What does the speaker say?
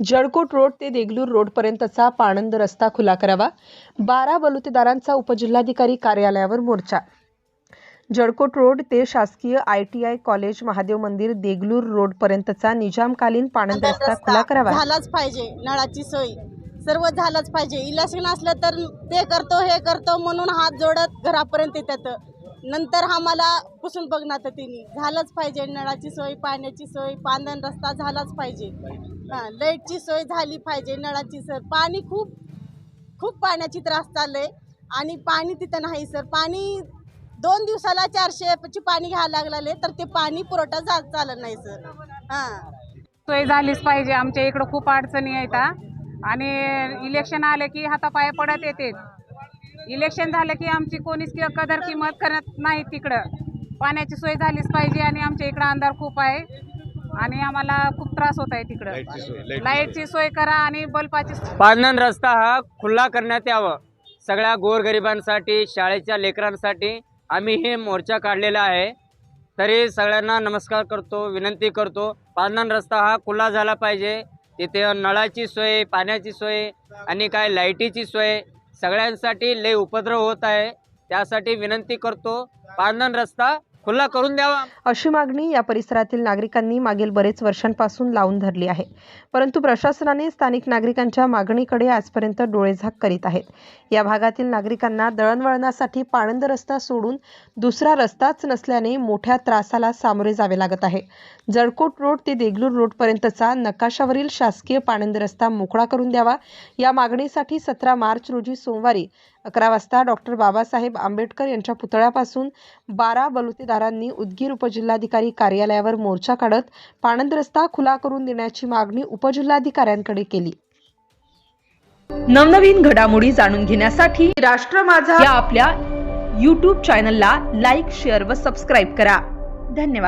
Jalkot road ते देगलूर रोडपर्यंतचा पाणंद रस्ता खुला करावा. बारा बलुतेदारांचा उपजिल्हाधिकारी कार्यालयावर मोर्चा. जळकोट रोड ते शासकीय I T I college Mahadev मंदिर देगलूर रोडपर्यंतचा निजामकालीन पाणंद रस्ता खुला करावा. झालाच पाहिजे नळाची सोय. सर्व झालंच पाहिजे. इलेक्शन असलं तर ते करतो हे करतो म्हणून हात जोडत घरापर्यंत येतात. नंतर आम्हाला पुसून बघणार तिने झालंच पाहिजे नळाची सोय पाण्याची सोय पांदन रस्ता झालाच पाहिजे. हां लाईटची सोय झाली पाहिजे नळाची सर. पाणी खूप खूप पाण्याची त्रास चाललंय. आणि पाणी तिथं नाही सर. पाणी दोन दिवसाला चारशेची पाणी घ्यायला लागले तर ते पाणी पुरवठा जा चालत नाही सर. हां. सोय झालीच पाहिजे. आमच्या इकडं खूप अडचणी आहेत हा. आणि इलेक्शन आले की हातापाय पडत येते. इलेक्शन झालं की आमची कोणीच कि- कदर किंमत करत नाही तिकडं. पाण्याची सोय झालीच पाहिजे आणि आमच्या इकडं अंधार खूप आहे. आणि आम्हाला खूप त्रास होत आहे तिकडं. लाईटची सोय करा आणि बल्बाची पांधन रस्ता हा खुला करण्यात यावं. सगळ्या गोरगरिबांसाठी शाळेच्या लेकरांसाठी आम्ही हे मोर्चा काढलेला आहे. तरी सगळ्यांना नमस्कार करतो विनंती करतो. पांधन रस्ता हा खुला झाला पाहिजे. तिथे नळाची सोय पाण्याची सोय आणि काय लाईटीची सोय सगळ्यांसाठी लय उपद्रव होत आहे. त्यासाठी विनंती करतो. पांधन रस्ता खुला करून द्यावा. अशी मागणी या परिसरातील नागरिकांनी मागील बरेच वर्षांपासून लावून धरली आहे. परंतु प्रशासनाने स्थानिक नागरिकांच्या मागणीकडे आजपर्यंत डोळेझाक करीत आहेत. या भागातील नागरिकांना दळणवळणासाठी पाणंद रस्ता सोडून दुसरा रस्ताच नसल्याने मोठ्या त्रासाला सामोरे जावे लागत आहे. जळकोट रोड ते देगलूर रोडपर्यंतचा नकाशावरील शासकीय पाणंद रस्ता मोकळा करून द्यावा. या मागणीसाठी सतरा मार्च रोजी सोमवारी अकरा वाजता डॉक्टर बाबासाहेब आंबेडकर यांच्या पुतळ्यापासून बारा बलुतेदारांनी उदगीर उपजिल्हाधिकारी कार्यालयावर मोर्चा काढत पाणंद रस्ता खुला करून देण्याची मागणी उपजिल्हाधिकाऱ्यांकडे केली. नवनवीन घडामोडी जाणून घेण्यासाठी राष्ट्र माझा या आपल्या यूट्यूब चॅनलला लाईक शेअर व सबस्क्राईब करा. धन्यवाद.